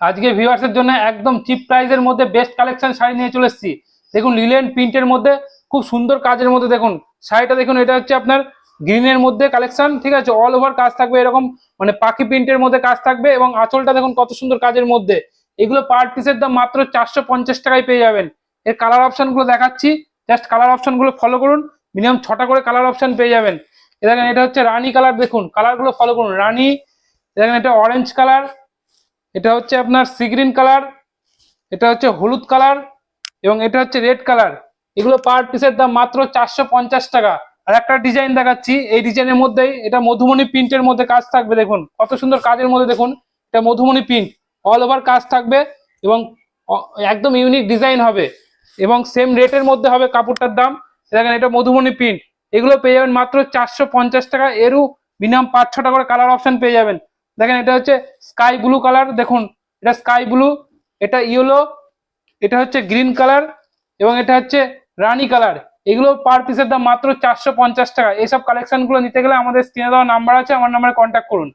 আজকে ভিউয়ার্সের জন্য একদম চিপ প্রাইসের মধ্যে বেস্ট কালেকশন শাড়ি নিয়ে চলে এসেছি। দেখুন লিলেন প্রিন্টের মধ্যে, খুব সুন্দর কাজের মধ্যে দেখুন, শাড়িটা দেখুন, এটা হচ্ছে আপনার গ্রিনের মধ্যে কালেকশন ঠিক আছে? অল ওভার কাজ থাকবে এরকম মানে পাখি প্রিন্টের মধ্যে কাজ থাকবে এবং আঁচলটা দেখুন কত সুন্দর কাজের মধ্যে। এগুলো পার পিসের দাম মাত্র চারশো পঞ্চাশ টাকায় পেয়ে যাবেন। এর কালার অপশনগুলো দেখাচ্ছি। জাস্ট কালার অপশনগুলো ফলো করুন মিনিমাম ছটা করে কালার অপশন পেয়ে যাবেন। দেখেন, এটা হচ্ছে রানী কালার দেখুন কালারগুলো ফলো করুন। রানী দেখেন, এটা অরেঞ্জ কালার এটা হচ্ছে আপনার সি গ্রিন কালার, এটা হচ্ছে হলুদ কালার এবং এটা হচ্ছে রেড কালার। এগুলো পার পিসের দাম মাত্র চারশো পঞ্চাশ টাকা। আর একটা ডিজাইন দেখাচ্ছি, এই ডিজাইনের মধ্যেই এটা মধুমণি প্রিন্টের মধ্যে কাজ থাকবে, দেখুন। কত সুন্দর কাজের মধ্যে, দেখুন। এটা মধুমণি প্রিন্ট অল ওভার কাজ থাকবে এবং একদম ইউনিক ডিজাইন হবে এবং সেম রেটের মধ্যে হবে কাপড়টার দাম। দেখেন, এটা মধুমণি প্রিন্ট। এগুলো পেয়ে যাবেন মাত্র চারশো পঞ্চাশ টাকা। এরও মিনিমাম পাঁচ ছটা করে কালার অপশন পেয়ে যাবেন। দেখেন, এটা হচ্ছে স্কাই ব্লু কালার দেখুন, এটা স্কাই ব্লু এটা ইয়েলো এটা হচ্ছে গ্রিন কালার এবং এটা হচ্ছে রানি কালার এগুলো পার পিসের দাম মাত্র চারশো পঞ্চাশ টাকা। এইসব কালেকশনগুলো নিতে গেলে আমাদের স্ক্রিনে দেওয়া নাম্বার আছে, আমার নাম্বারে কন্ট্যাক্ট করুন।